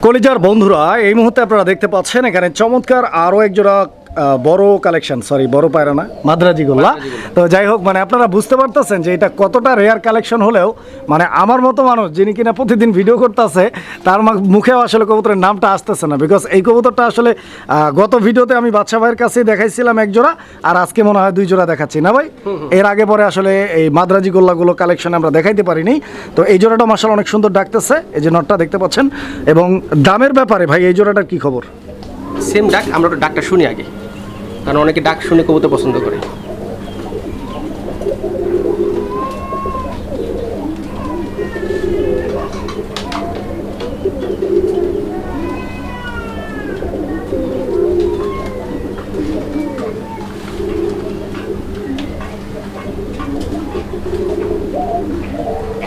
কলিজার বন্ধুরা এই মুহূর্তে আপনারা দেখতে পাচ্ছেন এখানে চমৎকার আরও এক জোড়া আহ, বড় কালেকশন সরি বড় পায়রা না মাদ্রাজি গোল্লা তো যাই হোক মানে আপনারা বুঝতে পারতেছেন যে এটা কতটা রেয়ার কালেকশন হলেও মানে আমার মতো মানুষ যিনি কিনা প্রতিদিন ভিডিও করতেছে তার মুখেও আসলে কবুতরের নামটা আসতেছে না। বিকজ এই কবুতরটা আসলে গত ভিডিওতে আমি বাচ্চা ভাইয়ের কাছেই দেখাইছিলাম এক জোড়া আর আজকে মনে হয় দুই জোড়া দেখাচ্ছি। না ভাই? এর আগে পরে আসলে এই মাদ্রাজি গোল্লাগুলো কালেকশন আমরা দেখাইতে পারিনি। তো এই জোড়াটা মাসাল অনেক সুন্দর ডাকতেছে এই যে নটটা দেখতে পাচ্ছেন। এবং দামের ব্যাপারে ভাই এই জোড়াটার কি খবর? সেম ডাক আমরা ডাকটা শুনি আগে। কারণ অনেকে ডাক শুনে কবুতর পছন্দ করে।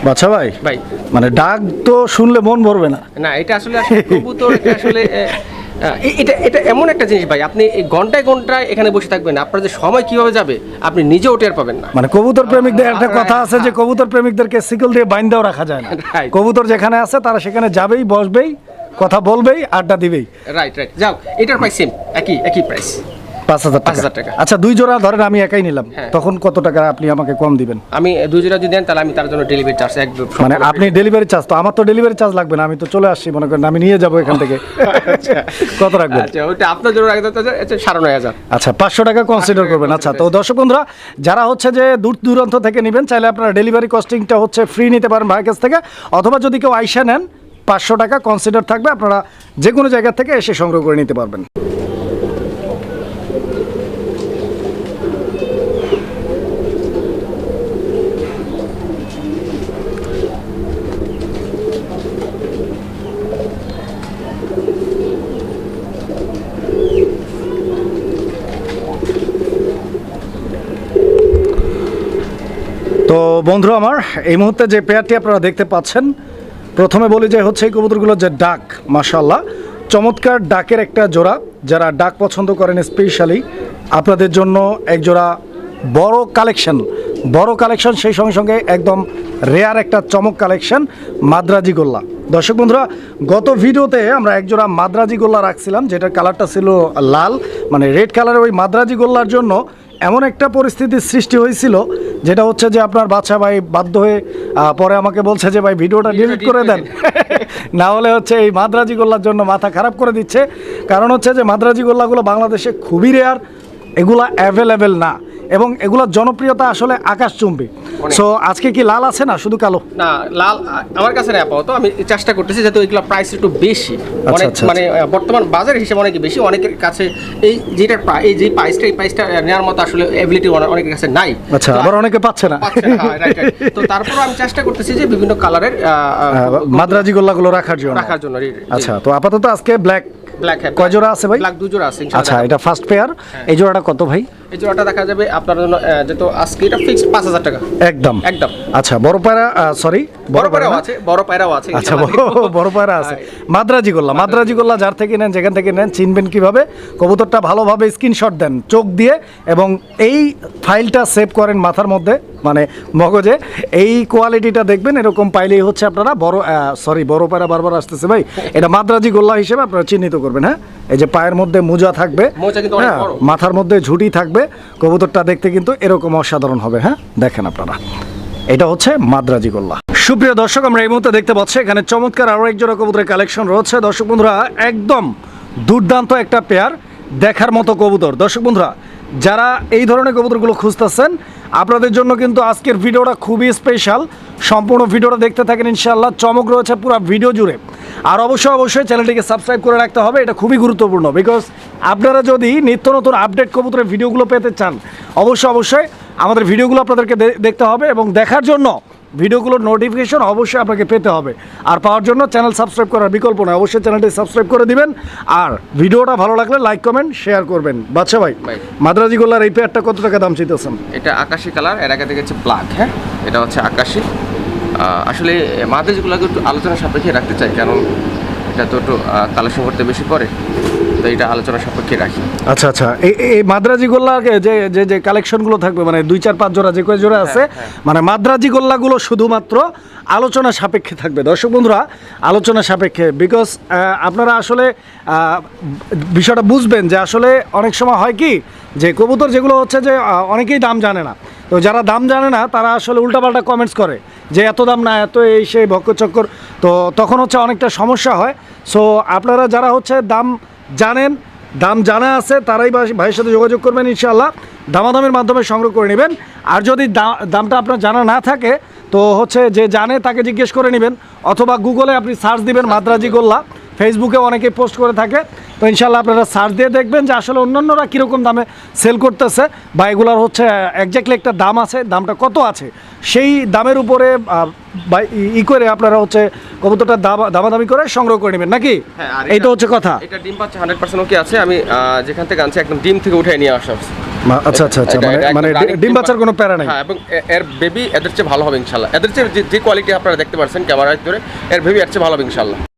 বাচ্চা ভাই? ভাই। মানে ডাক তো শুনলে মন ভরবে না। না এটা আসলে আসলে কবুতর আসলে এটা এটা এমন একটা জিনিস ভাই আপনি ঘন্টায় ঘন্টায় এখানে বসে থাকবেন আপনার যে সময় কীভাবে যাবে আপনি নিজেও টের পাবেন না। মানে কবুতর প্রেমিকদের একটা কথা আছে যে কবুতর প্রেমিকদেরকে সিকল দিয়ে বাইন্দাও রাখা যায় না। কবুতর যেখানে আছে তারা সেখানে যাবেই বসবেই কথা বলবেই আড্ডা দিবেই। রাইট রাইট যাও এটার প্রাইস সেম একই একই প্রাইস পাঁচ হাজার পাঁচ টাকা হাজার টাকা। আচ্ছা দুই জোড়া ধরেন আমি একাই নিলাম। হ্যাঁ। তখন কত টাকা আপনি আমাকে কম দিবেন? আমি দুই জোড়া যদি দেন তাহলে আমি তার জন্য ডেলিভারি চার্জ একদম মানে আপনি ডেলিভারি চার্জ তো আমার তো ডেলিভারি চার্জ লাগবে না আমি তো চলে আসছি মনে করেন আমি নিয়ে যাব এখান থেকে। কত রাখবেন? আচ্ছা ওটা আপনার জন্য রাখতে হচ্ছে সাড়ে নয় হাজার। আচ্ছা পাঁচশো টাকা কনসিডার করবেন। আচ্ছা তো দর্শক বন্ধুরা যারা হচ্ছে যে দূর দূরান্ত থেকে নেবেন চাইলে আপনারা ডেলিভারি কস্টিংটা হচ্ছে ফ্রি নিতে পারেন ভাইয়ের কাছ থেকে অথবা যদি কেউ আইসা নেন পাঁচশো টাকা কনসিডার থাকবে আপনারা যে কোনো জায়গা থেকে এসে সংগ্রহ করে নিতে পারবেন। তো বন্ধু আমার, এই মুহূর্তে যে পেয়ারটি আপনারা দেখতে পাচ্ছেন, প্রথমে বলি যে হচ্ছে এই কবুতরগুলোর যে ডাক মাশাল্লাহ চমৎকার ডাকের একটা জোড়া, যারা ডাক পছন্দ করেন স্পেশালি আপনাদের জন্য এক জোড়া বড় কালেকশন বড় কালেকশন সেই সঙ্গে সঙ্গে একদম রেয়ার একটা চমক কালেকশন মাদ্রাজি গোল্লা। দর্শক বন্ধুরা, গত ভিডিওতে আমরা একজোড়া মাদ্রাজি গোল্লা রাখছিলাম, যেটার কালারটা ছিল লাল মানে রেড কালারের ওই মাদ্রাজি গোল্লার জন্য এমন একটা পরিস্থিতির সৃষ্টি হয়েছিল যেটা হচ্ছে যে আপনার বাচ্চা ভাই বাধ্য হয়ে পরে আমাকে বলছে যে ভাই ভিডিওটা ডিলিট করে দেন। না হলে হচ্ছে এই মাদ্রাজি গোল্লার জন্য মাথা খারাপ করে দিচ্ছে। কারণ হচ্ছে যে মাদ্রাজি গোল্লাগুলো বাংলাদেশে খুবই রেয়ার এগুলা অ্যাভেলেবেল না। এবং এগুলোর জনপ্রিয়তা আসলে আকাশ আকাশচুম্বী সো আজকে কি লাল আছে না শুধু কালো? না লাল আমার কাছে নেই আপাতত আমি চেষ্টা করতেছি যেহেতু এগুলো প্রাইস একটু বেশি। অনেক আচ্ছা, মানে বর্তমান বাজার হিসেবে অনেক বেশি অনেকের কাছে এই যেটা এই যে প্রাইসটা এই প্রাইসটা নেওয়ার মতো আসলে এবিলিটি অনেকের কাছে নাই। আচ্ছা আবার অনেকে পাচ্ছে না। না, হ্যাঁ. তো তারপর আমি চেষ্টা করতেছি যে বিভিন্ন কালারের আহ, মাদ্রাজি গোল্লাগুলো রাখার জন্য। রাখার জন্য আচ্ছা তো আপাতত আজকে ব্ল্যাক ব্ল্যাক হ্যাঁ কয় জোড়া আছে ভাই? ব্ল্যাক দু জোড়া আছে আচ্ছা এটা ফার্স্ট পেয়ার এই জোড়াটা কত ভাই? এই জোড়াটা দেখা যাবে আপনার জন্য যেহেতু আজকে এটা ফিক্সড পাঁচ হাজার টাকা। একদম। একদম। আচ্ছা বড় পায়রা সরি বড় পায়রাও আছে বড় পায়রাও আছে। আচ্ছা। বড় পায়রা আছে। মাদ্রাজি গোল্লা মাদ্রাজি। গোল্লা যার থেকে নেন যেখান থেকে নেন চিনবেন কীভাবে? কবুতরটা ভালোভাবে স্ক্রিনশট দেন চোখ দিয়ে এবং এই ফাইলটা সেভ করেন মাথার মধ্যে মানে মগজে। এই কোয়ালিটিটা দেখবেন এরকম পাইলেই হচ্ছে আপনারা বড় সরি বড় পায়রা বারবার আসতেছে ভাই। এটা মাদ্রাজি গোল্লা হিসেবে আপনারা চিহ্নিত করবেন হ্যাঁ? এই যে পায়ের মধ্যে মোজা থাকবে হ্যাঁ। মাথার মধ্যে ঝুঁটি থাকবে কবুতরটা দেখতে কিন্তু এরকম অসাধারণ হবে হ্যাঁ? দেখেন আপনারা। এটা হচ্ছে মাদ্রাজি গোল্লা। সুপ্রিয় দর্শক, আমরা এই মুহূর্তে দেখতে পাচ্ছি, এখানে চমৎকার আরও এক জোড়া কবুতরের কালেকশন রয়েছে। দর্শক বন্ধুরা, একদম দুর্দান্ত একটা পেয়ার দেখার মতো কবুতর। দর্শক বন্ধুরা, যারা এই ধরনের কবুতরগুলো খুঁজতেছেন, আপনাদের জন্য কিন্তু আজকের ভিডিওটা খুবই স্পেশাল সম্পূর্ণ ভিডিওটা দেখতে থাকেন, ইনশাআল্লাহ। চমক রয়েছে পুরো ভিডিও জুড়ে। আর অবশ্যই অবশ্যই চ্যানেলটিকে সাবস্ক্রাইব করে রাখতে হবে এটা খুবই গুরুত্বপূর্ণ। বিকজ আপনারা যদি নিত্য নতুন আপডেট কবুতরের ভিডিওগুলো পেতে চান অবশ্যই অবশ্যই আমাদের ভিডিওগুলো আপনাদেরকে দেখতে হবে এবং দেখার জন্য ভিডিওগুলোর নোটিফিকেশন অবশ্যই আপনাকে পেতে হবে। আর পাওয়ার জন্য চ্যানেল সাবস্ক্রাইব করার বিকল্প নয় অবশ্যই চ্যানেলটি সাবস্ক্রাইব করে দিবেন। আর ভিডিওটা ভালো লাগলে লাইক কমেন্ট শেয়ার করবেন। বাচ্চা ভাই। মাদ্রাজি গোল্লার এই পেয়ারটা কত টাকা দাম চাইতেছেন? এটা আকাশি কালারের আগে দেখেছি ব্ল্যাক হ্যাঁ? এটা হচ্ছে আকাশি। আসলে মাদ্রাজগুলোকে একটু আলোচনা সাপেক্ষে রাখতে চাই কারণ এটা তো একটু কালেকশন করতে বেশি পড়ে তো এটা আলোচনা সাপেক্ষে রাখি। আচ্ছা আচ্ছা। এই এই মাদ্রাজি গোল্লাকে যে যে যে কালেকশনগুলো থাকবে মানে দুই চার পাঁচ জোড়া যে কয় জোড়া আছে মানে মাদ্রাজি গোল্লাগুলো শুধুমাত্র আলোচনা সাপেক্ষে থাকবে। দর্শক বন্ধুরা আলোচনা সাপেক্ষে বিকজ আপনারা আসলে বিষয়টা বুঝবেন যে আসলে অনেক সময় হয় কি যে কবুতর যেগুলো হচ্ছে যে অনেকেই দাম জানে না। তো যারা দাম জানে না তারা আসলে উল্টাপাল্টা কমেন্টস করে। যে এত দাম না, এত এই সেই ভক্কচক্কর তো তখন হচ্ছে অনেকটা সমস্যা হয়। সো আপনারা যারা হচ্ছে দাম জানেন, দাম জানা আছে, তারাই ভাই- ভাইয়ের সাথে যোগাযোগ করবেন ইনশাল্লাহ দামাদামের মাধ্যমে সংগ্রহ করে নেবেন। আর যদি দামটা আপনার জানা না থাকে, তো হচ্ছে যে জানে তাকে জিজ্ঞেস করে নেবেন। অথবা গুগলে আপনি সার্চ দিবেন মাদ্রাজি গোল্লা। ফেসবুকে অনেকে পোস্ট করে থাকে। তো ইনশাল্লাহ আপনারা সার্চ দিয়ে দেখবেন যে আসলে অন্যান্যরা কীরকম দামে সেল করতেছে বা এগুলোর হচ্ছে একজ্যাক্টলি একটা দাম আছে দামটা কত আছে? সেই দামের উপরে বা ই- করে আপনারা হচ্ছে কবুতরটা দামা দামাদামি করে সংগ্রহ করে নেবেন নাকি? হ্যাঁ, এই তো হচ্ছে কথা। এটা ডিম পাচ্ছে হান্ড্রেড পার্সেন্ট ওকে আছে আমি যেখান থেকে আনছি একদম ডিম থেকে উঠে নিয়ে আসা আচ্ছা আচ্ছা আচ্ছা মানে মানে ডিম বাচ্চার কোনো প্যারা নাই? হ্যাঁ এবং এর বেবি এদের চেয়ে ভালো হবে ইনশাল্লাহ এদের চেয়ে যে- কোয়ালিটি আপনারা দেখতে পাচ্ছেন ক্যামেরায় ধরে এর বেবি এর চেয়ে ভালো হবে ইনশাল্লাহ